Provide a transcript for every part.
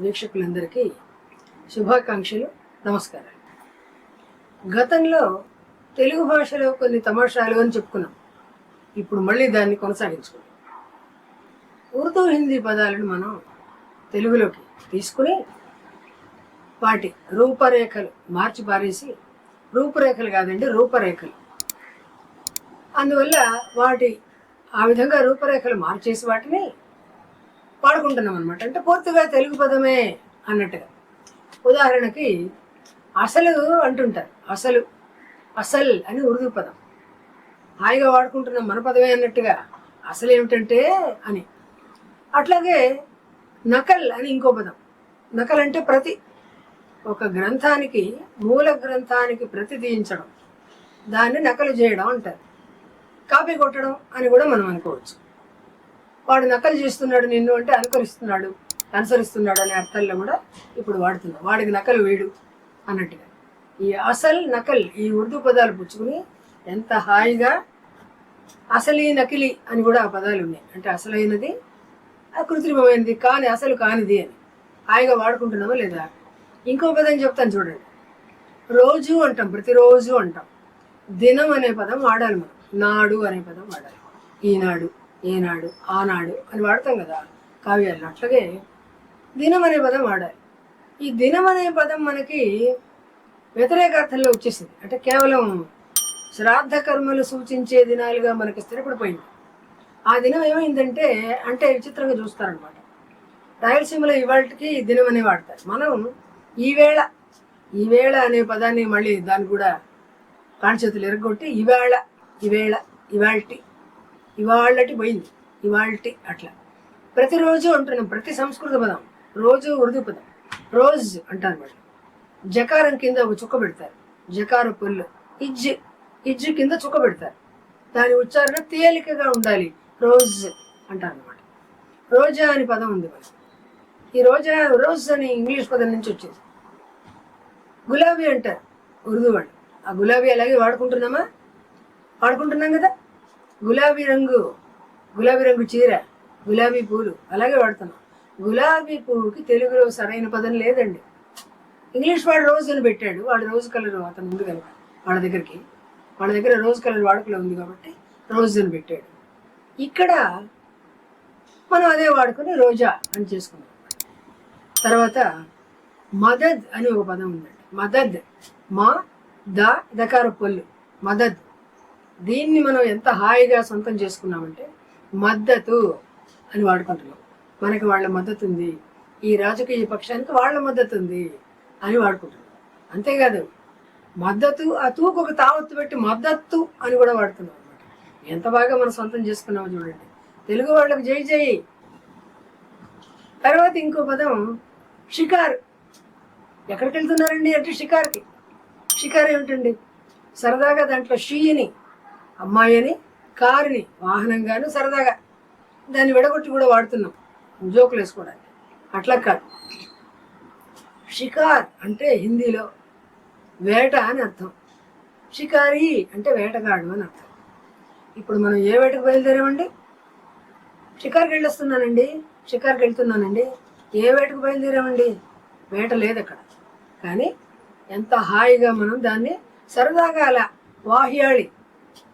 వీక్షకులందరికీ శుభాకాంక్షలు నమస్కారాలు. గతంలో తెలుగు భాషలో కొన్ని తమాషాలు అని చెప్పుకున్నాం. ఇప్పుడు మళ్ళీ దాన్ని కొనసాగించుకున్నాం ఉర్దూ హిందీ పదాలను మనం తెలుగులోకి తీసుకుని వాటి రూపరేఖలు మార్చి పారేసి రూపురేఖలు కాదండి రూపరేఖలు. అందువల్ల వాటి ఆ విధంగా రూపరేఖలు మార్చేసి వాటిని పాడుకుంటున్నాం అనమాట అంటే పూర్తిగా తెలుగు పదమే అన్నట్టుగా. ఉదాహరణకి అసలు అంటుంటారు. అసలు అసల్ అని ఉర్దూ పదం. హాయిగా వాడుకుంటున్న మన పదమే అన్నట్టుగా. అసలు ఏమిటంటే అని. అట్లాగే నకల్ అని ఇంకో పదం. నకల్ అంటే ప్రతి. ఒక గ్రంథానికి మూల గ్రంథానికి ప్రతి తీయించడం. దాన్ని నకలు చేయడం అంటారు. కాపీ కొట్టడం అని కూడా మనం అనుకోవచ్చు. వాడు నకలు చేస్తున్నాడు నిన్ను అంటే అనుకరిస్తున్నాడు అనుసరిస్తున్నాడు అనే అర్థంలో కూడా ఇప్పుడు వాడుతున్నాం. వాడికి నకలు వేడు అన్నట్టుగా. ఈ అసల్ నకల్ ఈ ఉర్దూ పదాలు పుచ్చుకుని ఎంత హాయిగా అసలీ నకిలీ అని కూడా ఆ పదాలు ఉన్నాయి. అంటే అసలైనది కృత్రిమమైనది కాని అసలు కానిది అని. హాయిగా వాడుకుంటున్నామా లేదా? ఇంకో పదం చెప్తాను చూడండి. రోజు అంటాం ప్రతిరోజు అంటాం. దినం అనే పదం వాడాలి మనం. నాడు అనే పదం వాడాలి. ఈనాడు. ఏనాడు ఆనాడు అని వాడతాం కదా కావ్యాలు. అట్లాగే దినం అనే పదం వాడాలి. ఈ దినం అనే పదం మనకి వ్యతిరేక అర్థంలో వచ్చేసింది. అంటే కేవలం శ్రాద్ధ కర్మలు సూచించే దినాలుగా మనకి స్థిరపడిపోయింది. ఆ దినం ఏమైందంటే అంటే విచిత్రంగా చూస్తారనమాట. రాయలసీమలో ఇవాళకి దినం అనే వాడతారు. మనం ఈవేళ ఈవేళ అనే పదాన్ని మళ్ళీ దాన్ని కూడా కాణిచేతులు ఎరగొట్టి ఈవేళ ఈవేళ ఇవాల్టి ఇవాళ్ళటి పోయింది. ఇవాళటి అట్లా. ప్రతిరోజు అంటున్నాం ప్రతి సంస్కృత పదం రోజు ఉర్దూ పదం రోజ్ అంటారు అనమాట జకారం కింద ఒక చుక్క పెడతారు. జకారు పుల్లు ఇజ్ ఇజ్ కింద చుక్క పెడతారు. దాని ఉచ్చారణ తేలికగా ఉండాలి రోజ్ అంటారు అనమాట రోజా అని పదం ఉంది మనకి. ఈ రోజా రోజ్ అని ఇంగ్లీష్ పదం నుంచి వచ్చింది గులాబీ అంటారు ఉర్దూ వాళ్ళు. ఆ గులాబీ అలాగే వాడుకుంటున్నామా? వాడుకుంటున్నాం కదా? గులాబీ రంగు గులాబీ రంగు చీర గులాబీ పూలు అలాగే వాడుతున్నాం. గులాబీ పువ్వుకి తెలుగులో సరైన పదం లేదండి. ఇంగ్లీష్ వాడు రోజ్ అని పెట్టాడు వాడు రోజ్ కలర్ అతను ఉంది కనుక వాళ్ళ దగ్గరికి. వాళ్ళ దగ్గర రోజ్ కలర్ వాడుకలో ఉంది కాబట్టి రోజ్ అని పెట్టాడు. ఇక్కడ మనం అదే వాడుకొని రోజా అని చేసుకున్నాం తర్వాత మదద్ అని ఒక పదం ఉందండి. మదద్ మా ద దకార పొల్లు. మదద్. దీన్ని మనం ఎంత హాయిగా సొంతం చేసుకున్నామంటే మద్దతు అని వాడుకుంటున్నాం. మనకి వాళ్ళ మద్దతు ఉంది ఈ రాజకీయ పక్షానికి వాళ్ళ మద్దతు ఉంది అని వాడుకుంటున్నాం. అంతేకాదు మద్దతు ఆ తూకు ఒక తావత్తు పెట్టి మద్దతు అని కూడా వాడుతున్నాం అనమాట ఎంత బాగా మనం సొంతం చేసుకున్నామో చూడండి. తెలుగు వాళ్ళకి జై జై. తర్వాత ఇంకో పదం షికార్. ఎక్కడికి వెళ్తున్నారండి అంటే షికార్కి? షికార్ ఏమిటండి? సరదాగా దాంట్లో షీని అమ్మాయి అని కారుని వాహనంగాను సరదాగా దాన్ని విడగొట్టి కూడా వాడుతున్నాం. జోకులు వేసుకోవడానికి. అట్లా కాదు. షికార్ అంటే హిందీలో వేట అని అర్థం. షికారి అంటే వేటగాడు అని అర్థం. ఇప్పుడు మనం ఏ వేటకు బయలుదేరామండి? షికార్కి వెళ్ళొస్తున్నానండి. షికార్కి వెళ్తున్నానండి. ఏ వేటకు బయలుదేరామండి? వేట లేదు అక్కడ. కానీ ఎంత హాయిగా మనం దాన్ని సరదాగా అలా వాహ్యాళి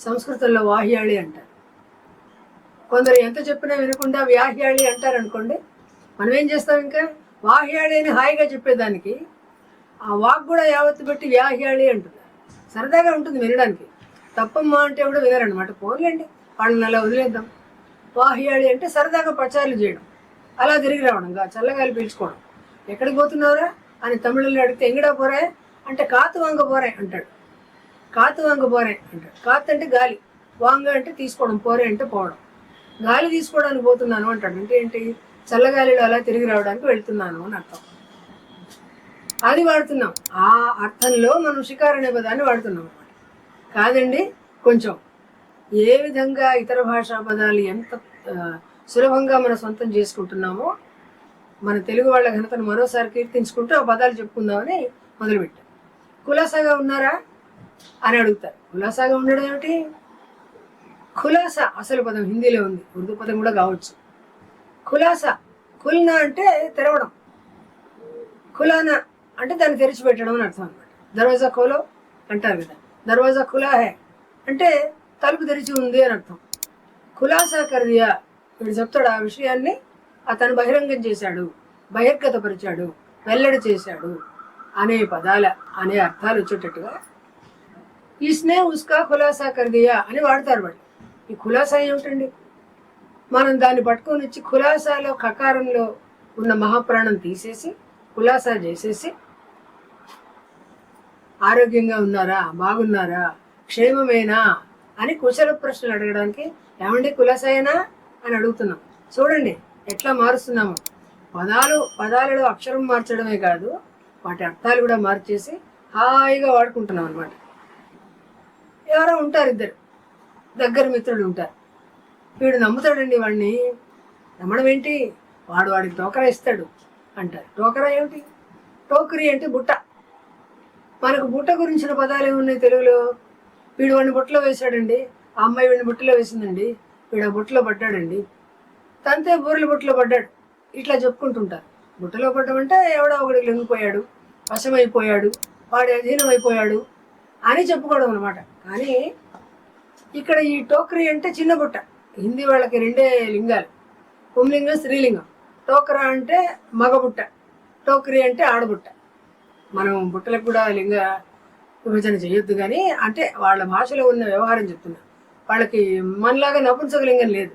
సంస్కృతంలో వాహ్యాళి అంటారు. కొందరు ఎంత చెప్పినా వినకుండా వ్యాహ్యాళి అంటారు అనుకోండి మనం ఏం చేస్తాం ఇంకా? వాహ్యాళి అని హాయిగా చెప్పేదానికి ఆ వాక్ కూడా యావత్తు పెట్టి వ్యాహ్యాళి అంటున్నారు. సరదాగా ఉంటుంది వినడానికి. తప్పమ్మా అంటే కూడా వినరనమాట పోలేండి వాళ్ళని అలా వదిలేద్దాం. వాహ్యాళి అంటే సరదాగా ప్రచారాలు చేయడం అలా తిరిగి రావడం చల్లగాలి పీల్చుకోవడం. ఎక్కడికి పోతున్నారా అని తమిళంలో అడిగితే ఎంగడా పోరే? అంటే కాతు వంగ పోరే? అంటాడు. కాతు వాంగ పోరే అంటాడు. కాతు అంటే గాలి. వాంగ అంటే తీసుకోవడం పోరే అంటే పోవడం. గాలి తీసుకోవడానికి పోతున్నాను అంటాడు. అంటే ఏంటి? చల్లగాలిలో అలా తిరిగి రావడానికి వెళ్తున్నాను అని అర్థం. అది వాడుతున్నాం. ఆ అర్థంలో మనం షికారు అనే పదాన్ని వాడుతున్నాం కాదండి? కొంచెం. ఏ విధంగా ఇతర భాషా పదాలు ఎంత సులభంగా మన సొంతం చేసుకుంటున్నామో మన తెలుగు వాళ్ళ ఘనతను మరోసారి కీర్తించుకుంటూ ఆ పదాలు చెప్పుకుందామని మొదలుపెట్టాం. కులాసాగా ఉన్నారా? అని అడుగుతారు. కులాసాగా ఉండడం ఏమిటి? ఖులాసా అసలు పదం హిందీలో ఉంది. ఉర్దూ పదం కూడా కావచ్చు. ఖులాసా ఖుల్నా అంటే తెరవడం. ఖులానా అంటే దాన్ని తెరిచిపెట్టడం అని అర్థం అనమాట దర్వాజా ఖోలో అంటారు కదా. దర్వాజా ఖులా హే అంటే తలుపు తెరిచి ఉంది అని అర్థం. ఖులాసా కర్దియా వీడు చెప్తాడు ఆ విషయాన్ని అతను బహిరంగం చేశాడు బహిర్గతపరిచాడు వెల్లడి చేశాడు అనే పదాల అనే అర్థాలు వచ్చేటట్టుగా ఇస్నే ఉస్కా ఖులాసా కర్దియా అని వాడతారు వాళ్ళు. ఈ ఖులాసా ఏమిటండి? మనం దాన్ని పట్టుకొని వచ్చి ఖులాసాలో కకారంలో ఉన్న మహాప్రాణం తీసేసి ఖులాసా చేసేసి ఆరోగ్యంగా ఉన్నారా బాగున్నారా క్షేమమేనా అని కుశల ప్రశ్నలు అడగడానికి ఏమండి కులాసాయేనా అని అడుగుతున్నాం. చూడండి ఎట్లా మారుస్తున్నాము. పదాలు పదాలలో అక్షరం మార్చడమే కాదు వాటి అర్థాలు కూడా మార్చేసి హాయిగా వాడుకుంటున్నాం అనమాట ఎవరో ఉంటారు ఇద్దరు. దగ్గర మిత్రులు ఉంటారు. వీడు నమ్ముతాడండి వాడిని నమ్మడం ఏంటి? వాడు వాడికి టోకరా ఇస్తాడు అంటారు. టోకరా ఏమిటి? టోకరీ అంటే బుట్ట. మనకు బుట్ట గురించిన పదాలు ఏమున్నాయి తెలుగులో? వీడు వాడిని బుట్టలో వేశాడండి. ఆ అమ్మాయి వీడిని బుట్టలో వేసిందండి. వీడు ఆ బుట్టలో పడ్డాడండి. తంతే బూరెల బుట్టలో పడ్డాడు. ఇట్లా చెప్పుకుంటుంటారు. బుట్టలో పడ్డమంటే ఎవడో ఒకడికి లొంగిపోయాడు వశమైపోయాడు వాడి అధీనమైపోయాడు అని చెప్పుకోవడం అనమాట కానీ ఇక్కడ ఈ టోకరి అంటే చిన్న బుట్ట హిందీ వాళ్ళకి రెండే లింగాలు. పుంలింగం స్త్రీలింగం. టోకరా అంటే మగ బుట్ట. టోకరి అంటే ఆడబుట్ట. మనం బుట్టలకు కూడా లింగ విభజన చేయొద్దు కానీ అంటే వాళ్ళ భాషలో ఉన్న వ్యవహారం చెప్తున్నా. వాళ్ళకి మనలాగా నపుంసకలింగం లేదు.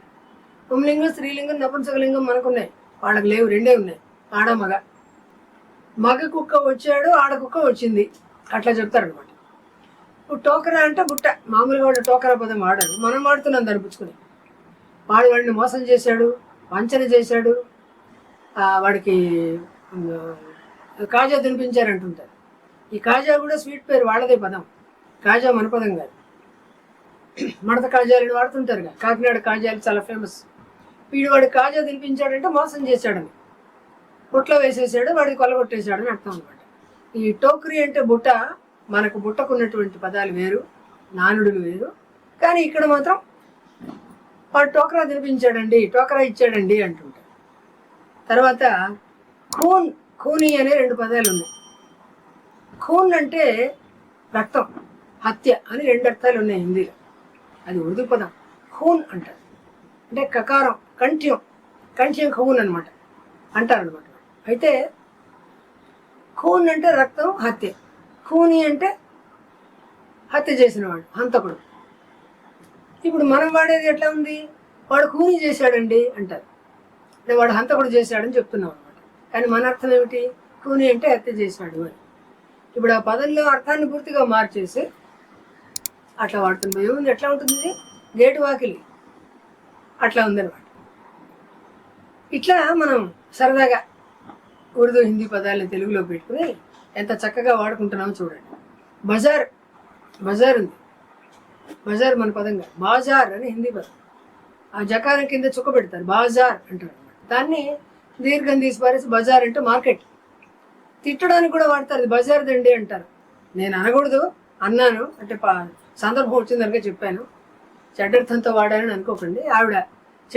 పుంలింగం స్త్రీలింగం నపుంసకలింగం మనకున్నాయి. వాళ్ళకి లేవు రెండే ఉన్నాయి. ఆడ మగ. మగ కుక్క వచ్చాడు ఆడ కుక్క వచ్చింది. అట్లా చెప్తారనమాట ఇప్పుడు టోకరా అంటే బుట్ట. మామూలుగా వాళ్ళు టోకరా పదం వాడరు మనం వాడుతున్నాం దాన్ని పుచ్చుకుని. వాడు వాడిని మోసం చేశాడు వంచన చేశాడు. వాడికి కాజా కాజా తినిపించారంటుంటారు. ఈ కాజా కూడా స్వీట్ పేరు వాళ్ళదే పదం. కాజా మన పదం కాదు. మడత కాజాలు వాడుతుంటారు కదా. కాకినాడ కాజాలు చాలా ఫేమస్ వీడు వాడు కాజా తినిపించాడంటే మోసం చేశాడని. బుట్టలో వేసేసాడు వాడికి కొలగొట్టేశాడని అర్థం అనమాట ఈ టోకరీ అంటే బుట్ట మనకు బుట్టకున్నటువంటి పదాలు వేరు నానుడులు వేరు. కానీ ఇక్కడ మాత్రం వాడు టోకరా తినిపించాడండి టోకరా ఇచ్చాడండి అంటుంటారు తర్వాత ఖూన్ ఖూని అనే రెండు పదాలు ఉన్నాయి. ఖూన్ అంటే రక్తం హత్య అని రెండు అర్థాలు ఉన్నాయి హిందీలో. అది ఉర్దూ పదం. ఖూన్ అంటారు. అంటే కకారం కంఠ్యం. కంఠ్యం ఖూన్ అనమాట అంటారు అనమాట అయితే ఖూన్ అంటే రక్తం హత్య. ఖూని అంటే హత్య చేసినవాడు హంతకుడు. ఇప్పుడు మనం వాడేది ఎట్లా ఉంది? వాడు కూని చేశాడండి అంటారు. అంటే వాడు హంతకుడు చేశాడని చెప్తున్నాం అనమాట కానీ మన అర్థం ఏమిటి? కూని అంటే హత్య చేశాడు అని. ఇప్పుడు ఆ పదంలో అర్థాన్ని పూర్తిగా మార్చేసి అట్లా వాడుతుంది ఏముంది ఎట్లా ఉంటుంది? గేటు వాకిలి. అట్లా ఉందన్నమాట. ఇట్లా మనం సరదాగా ఉర్దూ హిందీ పదాలను తెలుగులో పెట్టుకుని ఎంత చక్కగా వాడుకుంటున్నామో చూడండి. బజార్ బజార్ ఉంది. బజార్ మన పదంగా బాజార్ అని హిందీ పదం. ఆ జకారం కింద చుక్క పెడతారు. బాజార్ అంటారు. దాన్ని దీర్ఘం తీసి పారేసి బజార్ అంటే మార్కెట్. తిట్టడానికి కూడా వాడతారు. బజార్ దండి అంటారు. నేను అనకూడదు. అన్నాను. అంటే పా సందర్భం వచ్చిందనిగా చెప్పాను. చెడ్డర్థంతో వాడానని అనుకోకండి. ఆవిడ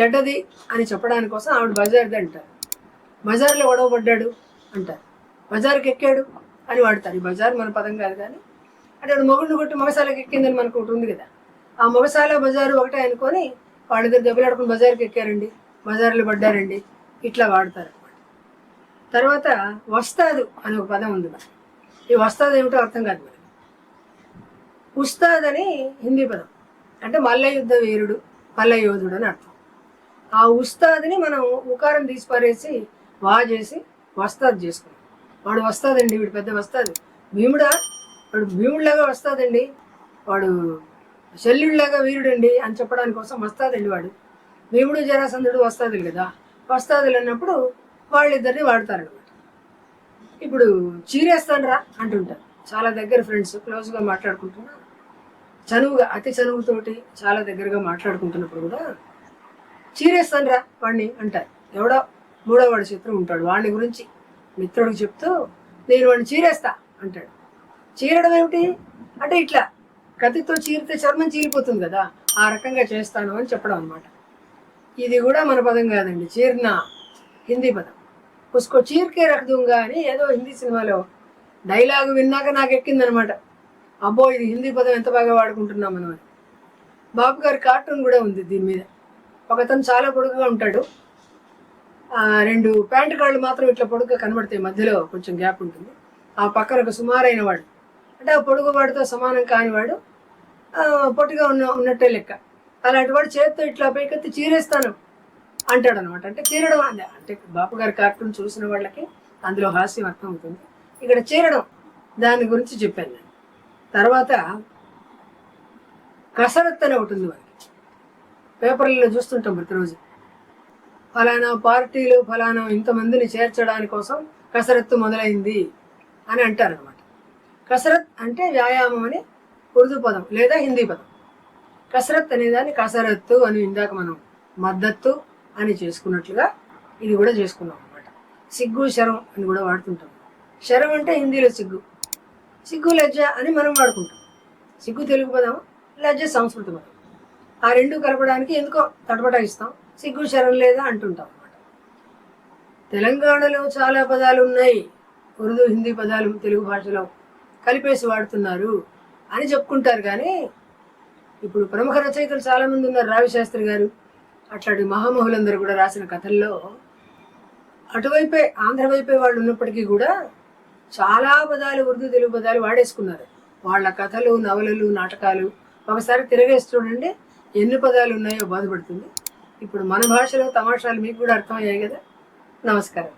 చెడ్డది అని చెప్పడానికి కోసం ఆవిడ బజార్ది అంటారు. బజార్లో గొడవ పడ్డాడు అంటారు. బజార్కి ఎక్కాడు. అని వాడతారు ఈ బజార్ మన పదం కాదు కానీ. అంటే వాడు మొగుడిని కొట్టి మగసాలకు ఎక్కిందని మనకు ఒకటి ఉంది కదా. ఆ మొగసాల బజారు ఒకటే అనుకొని వాళ్ళిద్దరు దెబ్బలాడుకుని బజార్కి ఎక్కారండి. బజార్లో పడ్డారండి. ఇట్లా వాడతారు తర్వాత వస్తాదు అని ఒక పదం ఉంది మరి. ఈ వస్తాదు ఏమిటో అర్థం కాదు మరి. ఉస్తాద్ అని హిందీ పదం. అంటే మల్ల యుద్ధ వీరుడు మల్ల యోధుడు అని అర్థం. ఆ ఉస్తాద్ని మనం ఉకారం తీసి పారేసి వా చేసి వస్తాద్ చేసుకున్నాం వాడు వస్తాదండి వీడు పెద్ద వస్తుంది భీముడా వాడు భీముడిలాగా వస్తాదండి వాడు శల్యుడిలాగా వీరుడండి అని చెప్పడానికి కోసం వస్తాదండి వాడు. భీముడు జరాసంధుడు వస్తాదులు కదా వస్తాదులు అన్నప్పుడు వాళ్ళిద్దరిని వాడతారనమాట ఇప్పుడు చీరేస్తానరా అంటుంటారు. చాలా దగ్గర ఫ్రెండ్స్ క్లోజ్గా మాట్లాడుకుంటున్నా. చనువుగా అతి చనువుతోటి చాలా దగ్గరగా మాట్లాడుకుంటున్నప్పుడు కూడా చీరేస్తానరా వాడిని అంటారు. ఎవడో మూడో వాడి శత్రువు ఉంటాడు. వాడిని గురించి మిత్రుడికి చెప్తూ నేను వాడిని చీరేస్తా అంటాడు. చీరడం ఏమిటి? అంటే ఇట్లా కత్తితో చీరితే చర్మం చీలిపోతుంది కదా ఆ రకంగా చేస్తాను అని చెప్పడం అనమాట ఇది కూడా మన పదం కాదండి చీర్న హిందీ పదం. ఉస్కో చీర్కే రఖ అని ఏదో హిందీ సినిమాలో డైలాగ్ విన్నాక నాకు ఎక్కిందనమాట అబ్బో ఇది హిందీ పదం ఎంత బాగా వాడుకుంటున్నాం మనం బాబు గారి కార్టూన్ కూడా ఉంది దీని మీద. ఒకతను చాలా పొడుగుగా ఉంటాడు. రెండు ప్యాంటు కాళ్ళు మాత్రం ఇట్లా పొడుగు కనబడతాయి మధ్యలో కొంచెం గ్యాప్ ఉంటుంది. ఆ పక్కన ఒక సుమారైన వాడు. అంటే ఆ పొడుగు వాడితో సమానం కానివాడు పొట్టిగా ఉన్న ఉన్నట్టే లెక్క. అలాంటి వాడు చేత్తో ఇట్లా పైకెత్తి చీరేస్తాను అంటాడు అనమాట అంటే చీరడం అంటే అంటే బాపు గారి కార్టూన్ చూసిన వాళ్ళకి అందులో హాస్యం అర్థం అవుతుంది ఇక్కడ చీరడం దాని గురించి చెప్పాను నేను. తర్వాత కసరత్తు అని ఒకటి ఉంది మనకి పేపర్లలో చూస్తుంటాం ప్రతిరోజు. ఫలానా పార్టీలు ఫలానా ఇంతమందిని చేర్చడానికి కోసం కసరత్తు మొదలైంది అని అంటారనమాట కసరత్ అంటే వ్యాయామం అని ఉర్దూ పదం లేదా హిందీ పదం. కసరత్ అనేదాన్ని కసరత్తు అని ఇందాక మనం మద్దత్తు అని చేసుకున్నట్లుగా ఇది కూడా చేసుకున్నాం అనమాట సిగ్గు శరం అని కూడా వాడుతుంటాం. శరం అంటే హిందీలో సిగ్గు. సిగ్గు లజ్జ అని మనం వాడుకుంటాం. సిగ్గు తెలుగు పదం లజ్జ సంస్కృత పదం. ఆ రెండు కలపడానికి ఎందుకో తటపటాయిస్తాం. సిగ్గు శరం లేదా అంటుంటాం తెలంగాణలో చాలా పదాలు ఉన్నాయి. ఉర్దూ హిందీ పదాలు తెలుగు భాషలో కలిపేసి వాడుతున్నారు అని చెప్పుకుంటారు కానీ ఇప్పుడు ప్రముఖ రచయితలు చాలామంది ఉన్నారు రావిశాస్త్రి గారు. అట్లాంటి మహామహులందరూ కూడా రాసిన కథల్లో అటువైపే ఆంధ్ర వైపే వాళ్ళు ఉన్నప్పటికీ కూడా చాలా పదాలు ఉర్దూ తెలుగు పదాలు వాడేసుకున్నారు. వాళ్ళ కథలు నవలలు నాటకాలు ఒకసారి తిరగేసి చూడండి ఎన్ని పదాలు ఉన్నాయో బాధపడుతుంది. ఇప్పుడు మన భాషలో తమాషాలు మీకు కూడా అర్థమయ్యాయి కదా? నమస్కారం.